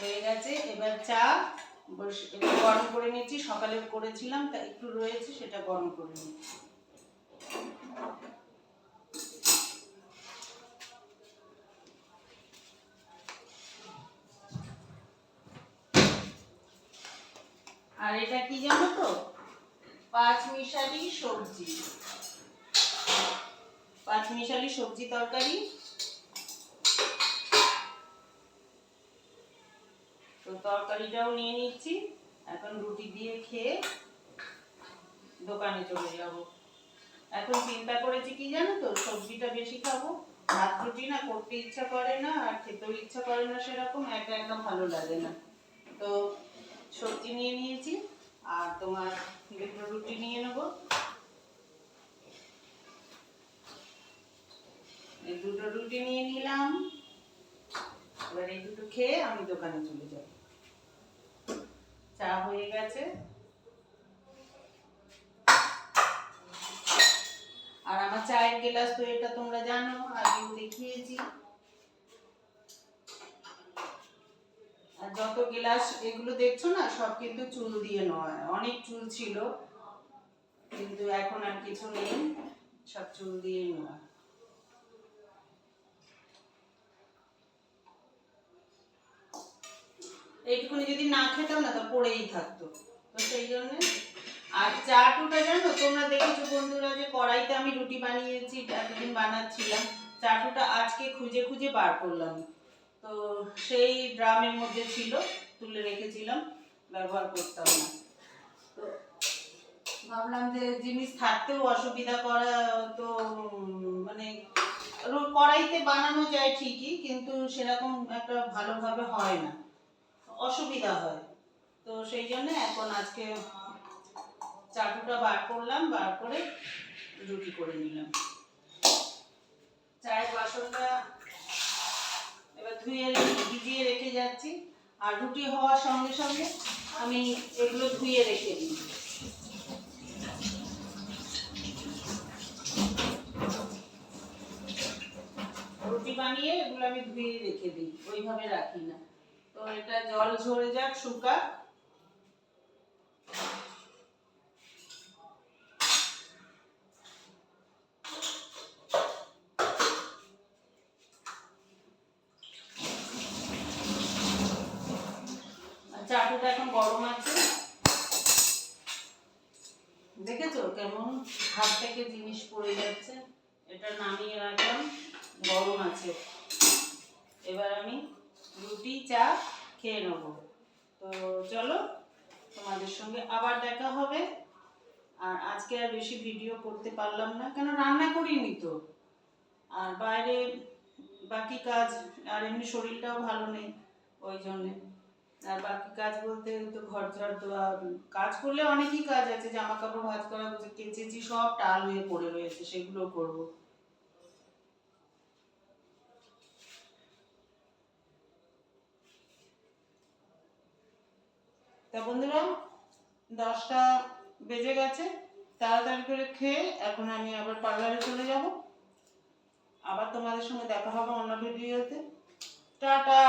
হয়ে গেছে। এবার চা গরম করে নিচ্ছি সকালে করেছিলাম, তা একটু রয়েছে, সেটা গরম করে নিচ্ছি আর এটা কি জানো তো? পাঁচ মিশালি সবজি। পাঁচ মিশালি সবজি তরকারি। তো তরকারিটাও নিয়ে নিচ্ছি। এখন রুটি দিয়ে খেয়ে দোকানে চলে যাব। এখন চিন্তা করেছি কি জানো তো, সবজিটা বেশি খাব। ভাত রুটি না করতে ইচ্ছা করে না, আর খেতেও ইচ্ছা করে না সেরকম, একা একা ভালো লাগে না। তো সবজি নিয়ে নিয়েছি, আর তোমার দুটো রুটি নিয়ে নেব। দুটো রুটি নিয়ে নিলাম। এবার এই দুটো খেয়ে আমি দোকানে চলে যাব। চা হয়ে গেছে। আর আমার চায়ের গ্লাস তো এটা তোমরা জানো, আগেও দেখিয়েছি। আর যত গ্লাস এগুলো দেখছ না, সব কিন্তু চুল দিয়ে নয়, অনেক চুল ছিল। কিন্তু এখন আর কিছু নেই, সব চুল দিয়েই নয়। এইটুকুনি যদি না খেতাম না, তো পড়েই থাকতো। তো সেই জন্য, আর চাটুটা জানো, তোমরা দেখেছ বন্ধুরা যে কড়াইতে আমি রুটি বানিয়েছি, এতদিন বানাচ্ছিলাম। চাটুটা আজকে খুঁজে খুঁজে বার করলাম। তো সেই ড্রামের মধ্যে ছিল, তুলে রেখেছিলাম, ব্যবহার করতাম না। তো ভাবলাম যে জিনিস থাকতেও অসুবিধা করা তো মানে কড়াইতে বানানো যায় ঠিকই, কিন্তু সেরকম একটা ভালোভাবে হয় না। অসুবিধা হয়। তো সেই জন্য এখন আজকে চাটুটা বার করলাম, বার করে রুটি করে নিলাম। চায়ের বাসনটা এবার ধুয়ে, ভিজিয়ে রেখে যাচ্ছি। আর রুটি হওয়ার সঙ্গে সঙ্গে আমি এগুলো ধুয়ে রেখে দিই। রুটি বানিয়ে এগুলো আমি ধুয়ে রেখে দিই, ওইভাবে রাখি না। তো এটা জল ঝরে যাক, শুকাক। চাটুটা এখন গরম আছে। দেখেছ কেমন হাত থেকে জিনিস পড়ে যাচ্ছে? এটা নামিয়ে রাখলাম, গরম আছে। এবার আমি রুটি, চা খেয়ে নেব। তো চলো, তোমাদের সঙ্গে আবার দেখা হবে। আর আজকে আর বেশি ভিডিও করতে পারলাম না, কেন রান্না করিনি তো। আর বাইরে বাকি কাজ, আর এমনি শরীরটাও ভালো নেই, ওই জন্যে। আর বাকি কাজ বলতে তো ঘর ঝাড় দেওয়া, কাজ করলে অনেকই কাজ আছে, জামা কাপড় ভাঁজ করা কেচেছি, সব টাল হয়ে পড়ে রয়েছে, সেগুলো করব। তা বন্ধুরা, দশটা বেজে গেছে, তাড়াতাড়ি করে খেয়ে এখন আমি আবার পার্লারে চলে যাব। আবার তোমাদের সঙ্গে দেখা হবে অন্য ভিডিওতে। টাটা!